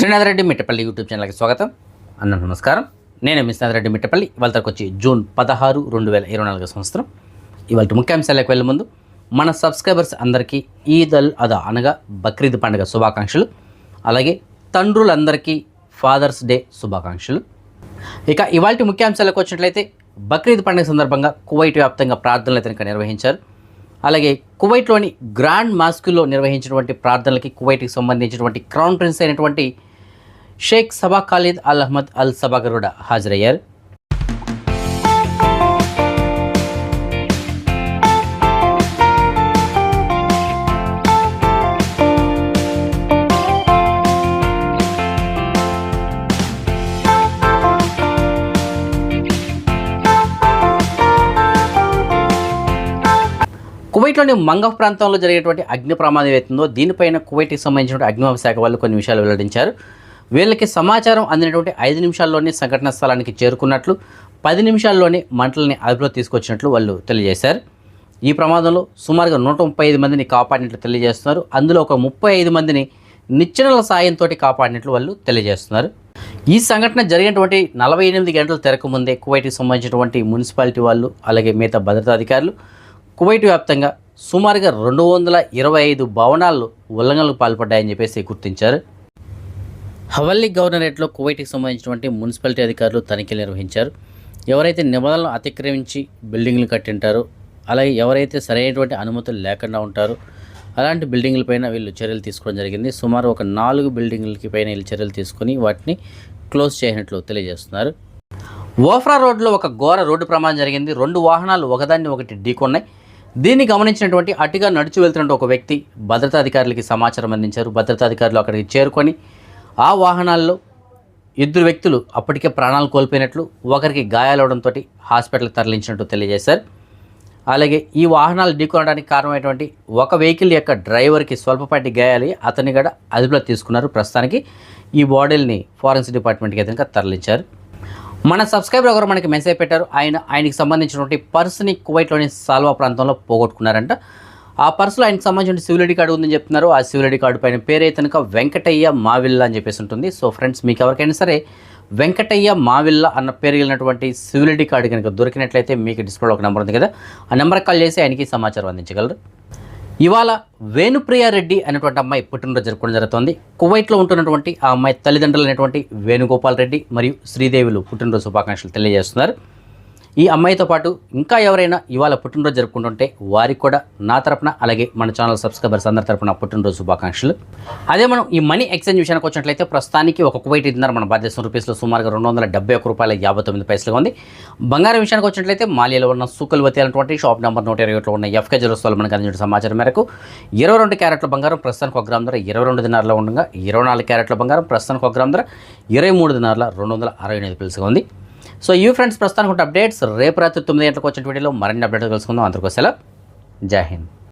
Srinath Reddy Mittapalli YouTube ఛానల్కి స్వాగతం. అన్న నమస్కారం. నేను మిశ్రీనాథ్ రెడ్డి మిట్టపల్లి. ఇవాళ వచ్చి జూన్ పదహారు రెండు వేల ఇరవై నాలుగు సంవత్సరం. ఇవాళ ముఖ్యాంశాలకు వెళ్ళే ముందు మన సబ్స్క్రైబర్స్ అందరికీ ఈద్ అల్ అదా అనగా బక్రీద్ పండుగ శుభాకాంక్షలు. అలాగే తండ్రులందరికీ ఫాదర్స్ డే శుభాకాంక్షలు. ఇక ఇవాళ ముఖ్యాంశాలకు వచ్చినట్లయితే బక్రీద్ పండుగ సందర్భంగా కువైట్ వ్యాప్తంగా ప్రార్థనలు అయితే నిర్వహించారు. అలాగే కువైట్లోని గ్రాండ్ మాస్కులో నిర్వహించినటువంటి ప్రార్థనలకి కువైట్కి సంబంధించినటువంటి క్రౌన్ ప్రిన్స్ అయినటువంటి షేక్ సబా ఖాలిద్ అల్ అహ్మద్ అల్ సబా కూడా హాజరయ్యారు. కువైట్లోని మంగఫ్ ప్రాంతంలో జరిగేటువంటి అగ్ని ప్రమాదం ఏవైతుందో దీనిపైన కువైట్కి సంబంధించిన అగ్నిమాప శాఖ వాళ్ళు కొన్ని విషయాలు వెల్లడించారు. వీళ్ళకి సమాచారం అందినటువంటి ఐదు నిమిషాల్లోనే సంఘటన స్థలానికి చేరుకున్నట్లు పది నిమిషాల్లోనే మంటలని అదుపులో తీసుకొచ్చినట్లు వాళ్ళు తెలియజేశారు. ఈ ప్రమాదంలో సుమారుగా నూట ముప్పై ఐదు మందిని కాపాడినట్లు తెలియజేస్తున్నారు. అందులో ఒక ముప్పై ఐదు మందిని నిచ్చెనల సాయంతో కాపాడినట్లు వాళ్ళు తెలియజేస్తున్నారు. ఈ సంఘటన జరిగినటువంటి నలభై ఎనిమిది గంటల తెరకు ముందే కువైట్కి సంబంధించినటువంటి మున్సిపాలిటీ వాళ్ళు అలాగే మిగతా భద్రతా అధికారులు కువైట్ వ్యాప్తంగా సుమారుగా రెండు వందల ఇరవై ఐదు భవనాలు ఉల్లంఘనలకు పాల్పడ్డాయని చెప్పేసి గుర్తించారు. హవల్లీ గవర్నరేట్లో కువైట్కి సంబంధించినటువంటి మున్సిపాలిటీ అధికారులు తనిఖీలు నిర్వహించారు. ఎవరైతే నిబంధనలు అతిక్రమించి బిల్డింగ్లు కట్టింటారో అలాగే ఎవరైతే సరైనటువంటి అనుమతులు లేకుండా ఉంటారో అలాంటి బిల్డింగ్ల పైన వీళ్ళు చర్యలు తీసుకోవడం జరిగింది. సుమారు ఒక నాలుగు బిల్డింగ్లకి పైన వీళ్ళు చర్యలు తీసుకొని వాటిని క్లోజ్ చేయనట్లు తెలియజేస్తున్నారు. ఓఫ్రా రోడ్లో ఒక ఘోర రోడ్డు ప్రమాదం జరిగింది. రెండు వాహనాలు ఒకదాన్ని ఒకటి ఢీకొన్నాయి. దీన్ని గమనించినటువంటి అటుగా నడిచి వెళ్తున్న ఒక వ్యక్తి భద్రతా అధికారులకి సమాచారం అందించారు. భద్రతా అధికారులు అక్కడికి చేరుకొని ఆ వాహనాల్లో ఇద్దరు వ్యక్తులు అప్పటికే ప్రాణాలు కోల్పోయినట్లు ఒకరికి గాయాలవడంతో హాస్పిటల్కి తరలించినట్టు తెలియజేశారు. అలాగే ఈ వాహనాలు ఢీకొనడానికి కారణమైనటువంటి ఒక వెహికల్ యొక్క డ్రైవర్కి స్వల్పపాటి గాయాలి అతన్ని కూడా అదుపులో తీసుకున్నారు. ప్రస్తుతానికి ఈ బాడీల్ని ఫారెన్సిక్ డిపార్ట్మెంట్కి అయితే తరలించారు. మన సబ్స్క్రైబర్ ఒకరు మనకి మెసేజ్ పెట్టారు. ఆయన ఆయనకి సంబంధించినటువంటి పర్స్ని కువైట్లోని సాల్వా ప్రాంతంలో పోగొట్టుకున్నారంట. ఆ పర్సులో ఆయనకు సంబంధించిన సివిల్ ఐడి కార్డు ఉందని చెప్తున్నారు. ఆ సివిల్ ఐడి కార్డు పైన పేరు కనుక వెంకటయ్య మావిల్ల అని చెప్పేసి ఉంటుంది. సో ఫ్రెండ్స్ మీకు ఎవరికైనా సరే వెంకటయ్య మావిల్ల అన్న పేరు వెళ్ళినటువంటి సివిల్ ఐడి కార్డు కనుక దొరికినట్లయితే మీకు డిస్ప్లేలో ఒక నెంబర్ ఉంది కదా. ఆ నెంబర్కి కాల్ చేసి ఆయనకి సమాచారం అందించగలరు. ఇవాళ వేణుప్రియ రెడ్డి అనేటువంటి అమ్మాయి పుట్టినరోజు జరుపుకోవడం జరుగుతుంది. కువైట్లో ఉంటున్నటువంటి ఆ అమ్మాయి తల్లిదండ్రులు అనేటువంటి వేణుగోపాల్ రెడ్డి మరియు శ్రీదేవులు పుట్టినరోజు శుభాకాంక్షలు తెలియజేస్తున్నారు. ఈ అమ్మాయితో పాటు ఇంకా ఎవరైనా ఇవాళ పుట్టినరోజు జరుపుకుంటుంటే వారికి కూడా నా తరపున అలాగే మన ఛానల్ సబ్స్క్రైబర్స్ అందరి తరపున పుట్టినరోజు శుభాకాంక్షలు. అదే మనం ఈ మనీ ఎక్స్చేంజ్ విషయానికి వచ్చినట్లయితే ప్రస్తుతానికి ఒక కువైట్ ఇద్దరు మన భారతదేశం రూపీస్లో సుమారుగా రెండు వందల డెబ్బై ఒక రూపాయల యాభై తొమ్మిది పైసలుగా ఉంది. బంగారం విషయానికి వచ్చినట్లయితే మాలియాలో ఉన్న సుకల్వతి అనేటువంటి షాప్ నెంబర్ నూట ఇరవై ఒకటిలో ఉన్న ఎఫ్కే జెరోస్లో మనకు అందించిన సమాచారం మేరకు ఇరవై రెండు క్యారెట్ల బంగారం ప్రస్తుతానికి ఒక గ్రామ్ ధర ఇరవై రెండు దినార్లో ఉండగా ఇరవై నాలుగు క్యారెట్ల బంగారం ప్రస్తుతానికి ఒక గ్రామ్ ధర ఇరవై మూడు దినార్ల రెండు వందల అరవై ఎనిమిది పైసలుగా ఉంది. సో ఈ ఫ్రెండ్స్ ప్రస్తుతానికి అప్డేట్స్ రేపు రాత్రి తొమ్మిది గంటలకు వచ్చిన వీడియోలో మరిన్ని అప్డేట్స్ కలుసుకుందాం అందరికోసం జై హింద్.